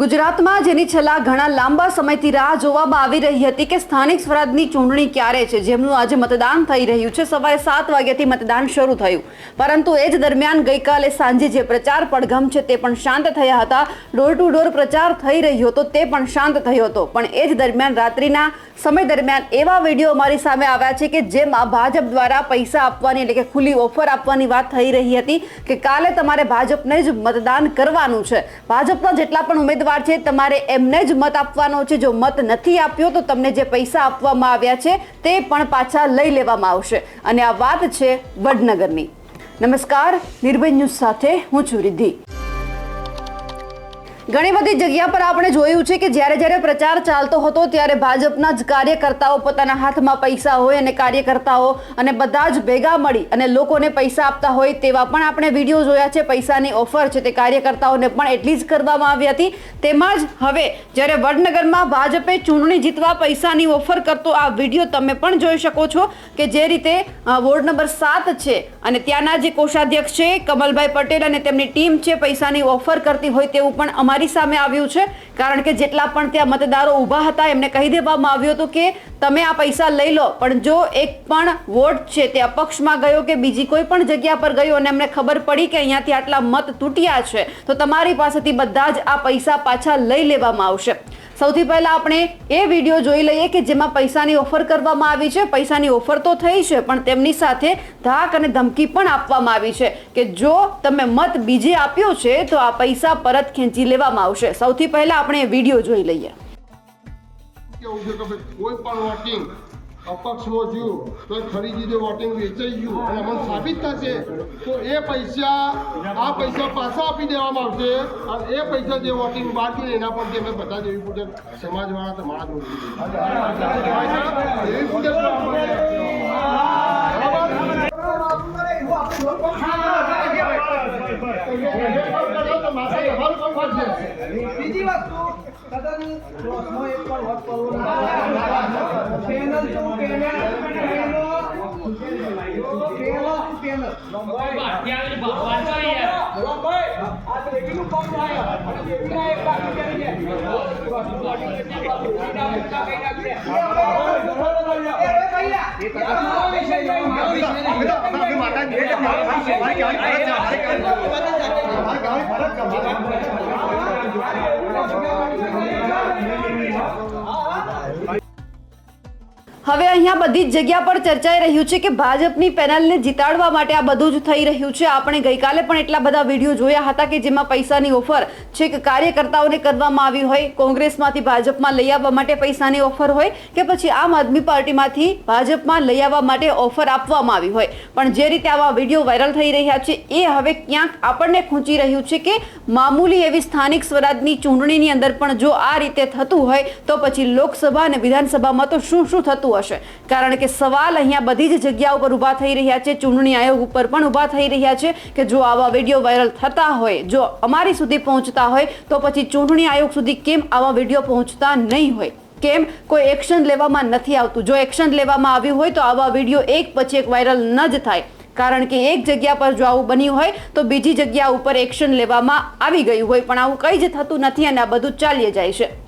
ગુજરાતમાં જેની છેલ્લા ઘણા લાંબા સમયથી રાહ જોવામાં આવી રહી હતી કે સ્થાનિક સ્વરાજની ચૂંટણી ક્યારે છે, જેમનું આજે મતદાન થઈ રહ્યું છે. સવારે સાત વાગ્યાથી મતદાન શરૂ થયું. પરંતુ એ જ દરમિયાન ગઈકાલે સાંજે જે પ્રચાર પડઘમ છે તે પણ શાંત થયા હતા. ડોર ટુ ડોર પ્રચાર થઈ રહ્યો હતો, તે પણ શાંત થયો હતો. પણ એ જ દરમિયાન રાત્રિના સમય દરમિયાન એવા વીડિયો અમારી સામે આવ્યા છે કે જેમાં ભાજપ દ્વારા પૈસા આપવાની એટલે કે ખુલ્લી ઓફર આપવાની વાત થઈ રહી હતી કે કાલે તમારે ભાજપને જ મતદાન કરવાનું છે. ભાજપના જેટલા પણ ઉમેદવાર છે, તમારે એમને જ મત આપવાનો છે. જો મત નથી આપ્યો, તો તમને જે પૈસા આપવામાં આવ્યા છે, તે પણ પાછા લઈ લેવામાં આવશે. અને આ વાત છે વડનગરની. નમસ્કાર, નિર્ભય ન્યૂઝ સાથે હું છું રિદ્ધિ. ઘણી બધી જગ્યા પર આપણે જોયું છે કે જ્યારે જ્યારે પ્રચાર ચાલતો હતો ત્યારે ભાજપના જ કાર્યકર્તાઓ પોતાના હાથમાં પૈસા હોય અને કાર્યકર્તાઓ અને બધા જ ભેગા મળી અને લોકોને પૈસા આપતા હોય તેવા પણ આપણે વીડિયો જોયા છે, પૈસાની ઓફર છે તે કાર્યકર્તાઓને પણ એટલી જ કરવામાં આવી હતી. તેમાં જ હવે જ્યારે વડનગરમાં ભાજપે ચૂંટણી જીતવા પૈસાની ઓફર કરતો આ વીડિયો તમે પણ જોઈ શકો છો કે જે રીતે વોર્ડ નંબર સાત છે અને ત્યાંના જે કોષાધ્યક્ષ છે, કમલભાઈ પટેલ અને તેમની ટીમ છે પૈસાની ઓફર કરતી હોય તેવું પણ અમારી સામે આવ્યું છે. કારણ કે જેટલા પણ ત્યાં મતદારો ઊભા હતા, એમને કહી દેવામાં આવ્યું હતું કે તમે આ પૈસા લઈ લો, પણ જો એક પણ વોટ છે તે અપક્ષમાં ગયો કે બીજી કોઈ પણ જગ્યા પર ગયો અને એમને ખબર પડી કે અહીંયાથી આટલા મત તૂટ્યા છે, તો તમારી પાસેથી બધા જ આ પૈસા પાછા લઈ લેવામાં આવશે. સૌથી પહેલા આપણે એ વીડિયો જોઈ લઈએ કે જેમાં પૈસાની ઓફર કરવામાં આવી છે. પૈસાની ઓફર તો થઈ છે, પણ તેમની સાથે ધાક અને ધમકી પણ આપવામાં આવી છે કે જો તમે મત બીજે આપ્યો છે, તો આ પૈસા પરત ખેંચી લેવામાં આવશે. સૌથી પહેલા આપણે એ વીડિયો જોઈ લઈએ. કોઈ પણ વોટિંગ અપક્ષમાં જ્યું તો ખરીદી દે વોટિંગ વેચાઈ ગયું. અને અમને સાબિત થશે તો એ પૈસા, આ પૈસા પાછા આપી દેવામાં આવશે અને એ પૈસા જે વોટિંગ બહાર એના પરથી અમે બધા દેવી પૂજન સમાજવાળા તો મારા જ દેવી પૂજક બીજી વસ્તુ તદ્દન ક્રોસમાં એક પણ વોટ કરવો પેનલ શું પેનલ પેનલો પેનલો પેનલ આ દેવીનું પગ લાયો અને દેવીના એક બાકી કરી દે. એ હવે અહીંયા બધી જ જગ્યા પર ચર્ચાઈ રહ્યું છે કે ભાજપની પેનલને જીતાડવા માટે આ બધું જ થઈ રહ્યું છે. આપણે ગઈકાલે પણ એટલા બધા વીડિયો જોયા હતા કે જેમાં પૈસાની ઓફર છે કે કાર્યકર્તાઓને કરવામાં આવી હોય, કોંગ્રેસમાંથી ભાજપમાં લઈ આવવા માટે પૈસાની ઓફર હોય કે પછી આમ આદમી પાર્ટીમાંથી ભાજપમાં લઈ આવવા માટે ઓફર આપવામાં આવી હોય. પણ જે રીતે આવા વીડિયો વાયરલ થઈ રહ્યા છે એ હવે ક્યાંક આપણને ખૂંચી રહ્યું છે કે મામૂલી એવી સ્થાનિક સ્વરાજની ચૂંટણીની અંદર પણ જો આ રીતે થતું હોય તો પછી લોકસભા અને વિધાનસભામાં તો શું શું થતું હશે. કારણ કે સવાલ અહીંયા બધી જ જગ્યા ઉપર ઊભા થઈ રહ્યા છે. ચૂંટણી આયોગ ઉપર પણ ઊભા થઈ રહ્યા છે કે જો આવા વીડિયો વાયરલ થતા હોય, જો અમારી સુધી પહોંચતા હોય, તો પછી ચૂંટણી આયોગ સુધી કેમ આવા વીડિયો પહોંચતા નહીં હોય? કેમ? કોઈ એક્શન લેવામાં નથી આવતું. જો એક્શન લેવામાં આવ્યું હોય, તો આવા વીડિયો એક પછી એક વાયરલ ન જ થાય. કારણ કે એક જગ્યા પર જો આવું બન્યું હોય, તો બીજી જગ્યા ઉપર એક્શન લેવામાં આવી ગયું હોય. પણ આવું કંઈ જ થતું નથી અને આ બધું ચાલ્યા જાય છે.